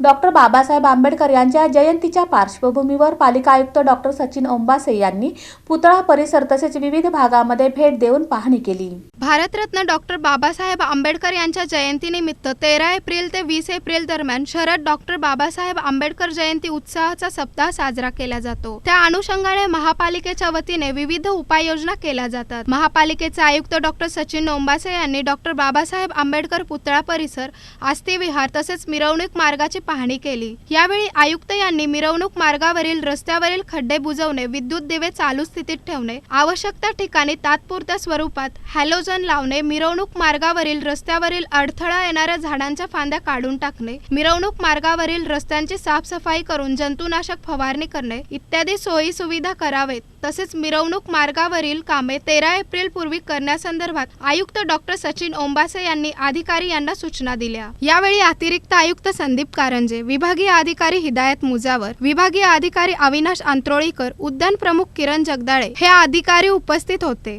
Doctor Babasaheb Ambedkar यांच्या जयंतीच्या पार्श्वभूमीवर पालिका आयुक्त डॉक्टर सचिन ओंबासे यांनी पुतळा परिसर तसेच विविध भागामध्ये भेट देऊन पाहणी केली. भारतरत्न डॉक्टर बाबासाहेब आंबेडकर यांच्या जयंतीनिमित्त तेरा एप्रिल ते वीस एप्रिल दरम्यान शहरात डॉक्टर बाबासाहेब आंबेडकर जयंती उत्साहाचा सप्ताह साजरा केला जातो. त्या अनुषंगाने महापालिकेच्या वतीने विविध उपाययोजना केल्या जातात. महापालिकेचे आयुक्त डॉक्टर सचिन ओंबासे यांनी डॉक्टर बाबासाहेब आंबेडकर पुतळा परिसर आस्ती विहार तसेच मिरवणूक मार्गाची पाहणी केली. यावेळी आयुक्त यांनी मिरवणूक मार्गावरील रस्त्यावरील खड्डे बुजवणे विद्युत दिवे चालू स्थितीत ठेवणे आवश्यक त्या ठिकाणी तात्पुरत्या स्वरूपात हॅलोजन लावणे मिरवणूक मार्गावरील रस्त्यावरील अडथळा येणाऱ्या झाडांच्या फांद्या काढून टाकणे मिरवणूक मार्गावरील रस्त्यांची साफसफाई करून जंतुनाशक फवारणी करणे इत्यादी सोयी सुविधा करावेत. तसेच मिरवणूक मार्गावरील कामे तेरा एप्रिल पूर्वी करण्यासंदर्भात आयुक्त डॉक्टर सचिन ओंबासे यांनी अधिकारी यांना सूचना दिल्या. यावेळी अतिरिक्त आयुक्त संदीप कारंजे विभागीय अधिकारी हिदायत मुजावर विभागीय अधिकारी अविनाश आंत्रोळीकर उद्यान प्रमुख किरण जगदाळे हे अधिकारी उपस्थित होते.